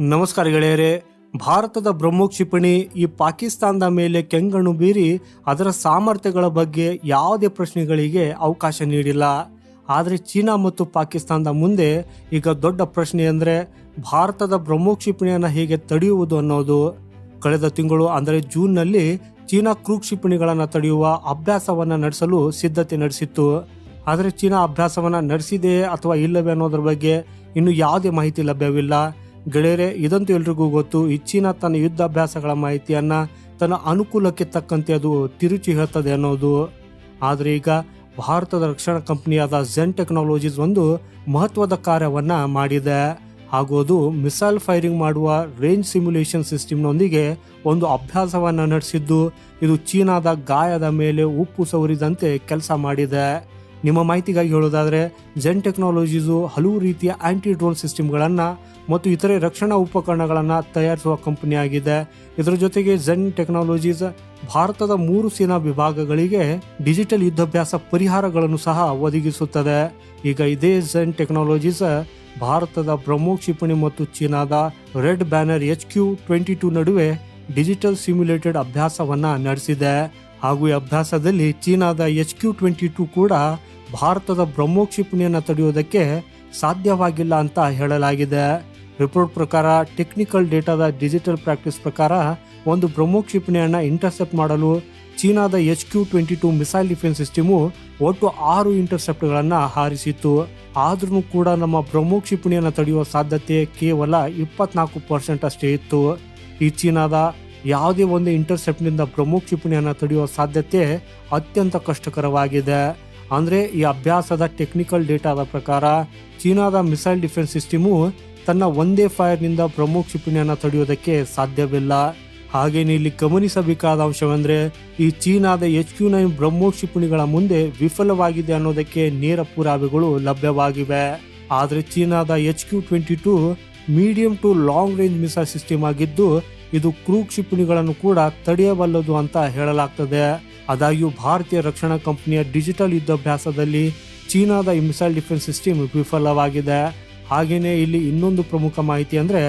ನಮಸ್ಕಾರ ಗೆಳೆಯರೇ. ಭಾರತದ ಬ್ರಹ್ಮೋ ಕ್ಷಿಪಣಿ ಈ ಪಾಕಿಸ್ತಾನದ ಮೇಲೆ ಕೆಂಗಣ್ಣು ಬೀರಿ ಅದರ ಸಾಮರ್ಥ್ಯಗಳ ಬಗ್ಗೆ ಯಾವುದೇ ಪ್ರಶ್ನೆಗಳಿಗೆ ಅವಕಾಶ ನೀಡಿಲ್ಲ. ಆದರೆ ಚೀನಾ ಮತ್ತು ಪಾಕಿಸ್ತಾನದ ಮುಂದೆ ಈಗ ದೊಡ್ಡ ಪ್ರಶ್ನೆ ಅಂದರೆ ಭಾರತದ ಬ್ರಹ್ಮೋ ಕ್ಷಿಪಣಿಯನ್ನು ಹೇಗೆ ತಡೆಯುವುದು ಅನ್ನೋದು. ಕಳೆದ ತಿಂಗಳು ಅಂದರೆ ಜೂನ್ನಲ್ಲಿ ಚೀನಾ ಕ್ರೂ ಕ್ಷಿಪಣಿಗಳನ್ನು ತಡೆಯುವ ಅಭ್ಯಾಸವನ್ನು ನಡೆಸಲು ಸಿದ್ಧತೆ ನಡೆಸಿತ್ತು. ಆದರೆ ಚೀನಾ ಅಭ್ಯಾಸವನ್ನು ನಡೆಸಿದೆಯೇ ಅಥವಾ ಇಲ್ಲವೇ ಅನ್ನೋದ್ರ ಬಗ್ಗೆ ಇನ್ನೂ ಯಾವುದೇ ಮಾಹಿತಿ ಲಭ್ಯವಿಲ್ಲ. ಗೆಳೆಯರೆ, ಇದಂತೂ ಎಲ್ರಿಗೂ ಗೊತ್ತು, ಈ ಚೀನಾ ತನ್ನ ಯುದ್ಧಾಭ್ಯಾಸಗಳ ಮಾಹಿತಿಯನ್ನ ತನ್ನ ಅನುಕೂಲಕ್ಕೆ ತಕ್ಕಂತೆ ಅದು ತಿರುಚಿ ಹೇಳ್ತದೆ ಅನ್ನೋದು. ಆದರೆ ಈಗ ಭಾರತದ ರಕ್ಷಣಾ ಕಂಪನಿಯಾದ ಝೆನ್ ಟೆಕ್ನಾಲಜೀಸ್ ಒಂದು ಮಹತ್ವದ ಕಾರ್ಯವನ್ನ ಮಾಡಿದೆ. ಹಾಗೂ ಅದು ಮಿಸೈಲ್ ಫೈರಿಂಗ್ ಮಾಡುವ ರೇಂಜ್ ಸಿಮ್ಯುಲೇಷನ್ ಸಿಸ್ಟಮ್ನೊಂದಿಗೆ ಒಂದು ಅಭ್ಯಾಸವನ್ನು ನಡೆಸಿದ್ದು, ಇದು ಚೀನಾದ ಗಾಯದ ಮೇಲೆ ಉಪ್ಪು ಸವರಿದಂತೆ ಕೆಲಸ ಮಾಡಿದೆ. ನಿಮ್ಮ ಮಾಹಿತಿಗಾಗಿ ಹೇಳೋದಾದರೆ ಜೆನ್ ಟೆಕ್ನಾಲಜೀಸು ಹಲವು ರೀತಿಯ ಆಂಟಿ ಡ್ರೋನ್ ಸಿಸ್ಟಮ್ಗಳನ್ನು ಮತ್ತು ಇತರೆ ರಕ್ಷಣಾ ಉಪಕರಣಗಳನ್ನು ತಯಾರಿಸುವ ಕಂಪನಿಯಾಗಿದೆ ಇದರ ಜೊತೆಗೆ ಜೆನ್ ಟೆಕ್ನಾಲಜೀಸ್ ಭಾರತದ ಮೂರು ಸೇನಾ ವಿಭಾಗಗಳಿಗೆ ಡಿಜಿಟಲ್ ಯುದ್ಧಾಭ್ಯಾಸ ಪರಿಹಾರಗಳನ್ನು ಸಹ ಒದಗಿಸುತ್ತದೆ. ಈಗ ಇದೇ ಜೆನ್ ಟೆಕ್ನಾಲಜೀಸ್ ಭಾರತದ ಬ್ರಹ್ಮೋ ಕ್ಷಿಪಣಿ ಮತ್ತು ಚೀನಾದ red banner H Q twenty two ನಡುವೆ ಡಿಜಿಟಲ್ ಸಿಮ್ಯುಲೇಟೆಡ್ ಅಭ್ಯಾಸವನ್ನ ನಡೆಸಿದೆ. ಹಾಗೂ ಈ ಅಭ್ಯಾಸದಲ್ಲಿ ಚೀನಾದ ಎಚ್ ಕ್ಯೂ ಟ್ವೆಂಟಿ ಟೂ ಕೂಡ ಭಾರತದ ಬ್ರಹ್ಮೋ ಕ್ಷಿಪಣಿಯನ್ನು ತಡೆಯುವುದಕ್ಕೆ ಸಾಧ್ಯವಾಗಿಲ್ಲ ಅಂತ ಹೇಳಲಾಗಿದೆ. ರಿಪೋರ್ಟ್ ಪ್ರಕಾರ ಟೆಕ್ನಿಕಲ್ ಡೇಟಾದ ಡಿಜಿಟಲ್ ಪ್ರಾಕ್ಟೀಸ್ ಪ್ರಕಾರ ಒಂದು ಬ್ರಹ್ಮೋ ಕ್ಷಿಪಣಿಯನ್ನು ಇಂಟರ್ಸೆಪ್ಟ್ ಮಾಡಲು ಚೀನಾದ H Q twenty two missile defence system ಒಟ್ಟು ಆರು ಇಂಟರ್ಸೆಪ್ಟ್ಗಳನ್ನು ಹಾರಿಸಿತ್ತು. ಆದ್ರೂ ಕೂಡ ನಮ್ಮ ಬ್ರಹ್ಮೋ ಕ್ಷಿಪಣಿಯನ್ನು ತಡೆಯುವ ಸಾಧ್ಯತೆ ಕೇವಲ ಇಪ್ಪತ್ನಾಲ್ಕು ಪರ್ಸೆಂಟ್ ಅಷ್ಟೇ ಇತ್ತು. ಈ ಚೀನಾದ ಯಾವುದೇ ಒಂದು ಇಂಟರ್ಸೆಪ್ಟ್ನಿಂದ ಬ್ರಹ್ಮೋ ಕ್ಷಿಪಣಿಯನ್ನು ತಡೆಯುವ ಸಾಧ್ಯತೆ ಅತ್ಯಂತ ಕಷ್ಟಕರವಾಗಿದೆ. ಅಂದರೆ ಈ ಅಭ್ಯಾಸದ ಟೆಕ್ನಿಕಲ್ ಡೇಟಾದ ಪ್ರಕಾರ ಚೀನಾದ ಮಿಸೈಲ್ ಡಿಫೆನ್ಸ್ ಸಿಸ್ಟಮು ತನ್ನ ಒಂದೇ ಫೈರ್ನಿಂದ ಬ್ರಹ್ಮೋ ಕ್ಷಿಪಣಿಯನ್ನು ತಡೆಯುವುದಕ್ಕೆ ಸಾಧ್ಯವಿಲ್ಲ. ಹಾಗೇನೆ ಇಲ್ಲಿ ಗಮನಿಸಬೇಕಾದ ಅಂಶವೆಂದರೆ ಈ ಚೀನಾದ ಎಚ್ ಕ್ಯೂ ನೈನ್ ಬ್ರಹ್ಮೋ ಕ್ಷಿಪಣಿಗಳ ಮುಂದೆ ವಿಫಲವಾಗಿದೆ ಅನ್ನೋದಕ್ಕೆ ನೇರ ಪುರಾವೆಗಳು ಲಭ್ಯವಾಗಿವೆ. ಆದರೆ ಚೀನಾದ H Q twenty two medium to long range missile system ಆಗಿದ್ದು, ಇದು ಕ್ರೂ ಕ್ಷಿಪಣಿಗಳನ್ನು ಕೂಡ ತಡೆಯಬಲ್ಲದು ಅಂತ ಹೇಳಲಾಗ್ತದೆ. ಆದಾಗ್ಯೂ ಭಾರತೀಯ ರಕ್ಷಣಾ ಕಂಪನಿಯ ಡಿಜಿಟಲ್ ಯುದ್ಧಾಭ್ಯಾಸದಲ್ಲಿ ಚೀನಾದ ಈ ಮಿಸೈಲ್ ಡಿಫೆನ್ಸ್ ಸಿಸ್ಟಮ್ ವಿಫಲವಾಗಿದೆ. ಹಾಗೆಯೇ ಇಲ್ಲಿ ಇನ್ನೊಂದು ಪ್ರಮುಖ ಮಾಹಿತಿ ಅಂದರೆ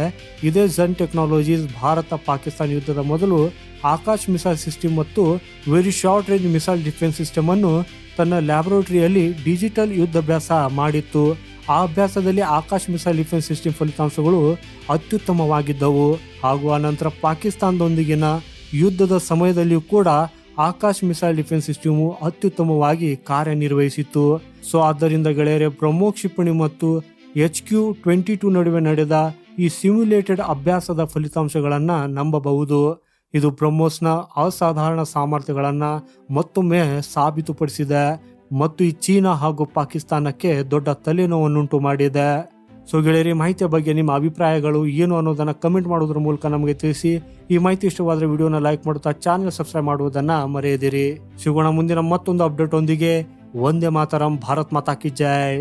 ಇದೇ ಝನ್ ಟೆಕ್ನಾಲಜೀಸ್ ಭಾರತ ಪಾಕಿಸ್ತಾನ ಯುದ್ಧದ ಮೊದಲು ಆಕಾಶ್ ಮಿಸೈಲ್ ಸಿಸ್ಟಮ್ ಮತ್ತು very short range missile defence system ಅನ್ನು ತನ್ನ ಲ್ಯಾಬೊರೇಟರಿಯಲ್ಲಿ ಡಿಜಿಟಲ್ ಯುದ್ಧಾಭ್ಯಾಸ ಮಾಡಿತ್ತು. ಆ ಅಭ್ಯಾಸದಲ್ಲಿ ಆಕಾಶ್ ಮಿಸೈಲ್ ಡಿಫೆನ್ಸ್ ಸಿಸ್ಟಮ್ ಫಲಿತಾಂಶಗಳು ಅತ್ಯುತ್ತಮವಾಗಿದ್ದವು. ಹಾಗೂ ಆನಂತರ ಪಾಕಿಸ್ತಾನದೊಂದಿಗಿನ ಯುದ್ಧದ ಸಮಯದಲ್ಲಿಯೂ ಕೂಡ ಆಕಾಶ್ ಮಿಸೈಲ್ ಡಿಫೆನ್ಸ್ ಸಿಸ್ಟಮು ಅತ್ಯುತ್ತಮವಾಗಿ ಕಾರ್ಯನಿರ್ವಹಿಸಿತ್ತು. ಸೊ, ಆದ್ದರಿಂದ ಗೆಳೆಯರೆ ಬ್ರಹ್ಮೋ ಕ್ಷಿಪಣಿ ಮತ್ತು ಎಚ್ ಕ್ಯೂ ಟ್ವೆಂಟಿ ಟೂ ನಡುವೆ ನಡೆದ ಈ ಸಿಮ್ಯುಲೇಟೆಡ್ ಅಭ್ಯಾಸದ ಫಲಿತಾಂಶಗಳನ್ನು ನಂಬಬಹುದು. ಇದು ಬ್ರಹ್ಮೋಸ್ನ ಅಸಾಧಾರಣ ಸಾಮರ್ಥ್ಯಗಳನ್ನು ಮತ್ತೊಮ್ಮೆ ಸಾಬೀತುಪಡಿಸಿದೆ ಮತ್ತು ಈ ಚೀನಾ ಹಾಗೂ ಪಾಕಿಸ್ತಾನಕ್ಕೆ ದೊಡ್ಡ ತಲೆನೋವನ್ನುಂಟು ಮಾಡಿದೆ. ಸೊ ಗೆಳೆಯರಿ, ಮಾಹಿತಿಯ ಬಗ್ಗೆ ನಿಮ್ಮ ಅಭಿಪ್ರಾಯಗಳು ಏನು ಅನ್ನೋದನ್ನು ಕಮೆಂಟ್ ಮಾಡೋದ್ರ ಮೂಲಕ ನಮಗೆ ತಿಳಿಸಿ. ಈ ಮಾಹಿತಿ ಇಷ್ಟವಾದರೆ ವಿಡಿಯೋನ ಲೈಕ್ ಮಾಡುತ್ತಾ ಚಾನೆಲ್ ಸಬ್ಸ್ಕ್ರೈಬ್ ಮಾಡುವುದನ್ನು ಮರೆಯದಿರಿ. ಸಿಗೋಣ ಮುಂದಿನ ಮತ್ತೊಂದು ಅಪ್ಡೇಟ್ ಒಂದಿಗೆ. ಒಂದೇ ಮಾತರಂ, ಭಾರತ್ ಮಾತಾ ಕಿ ಜೈ.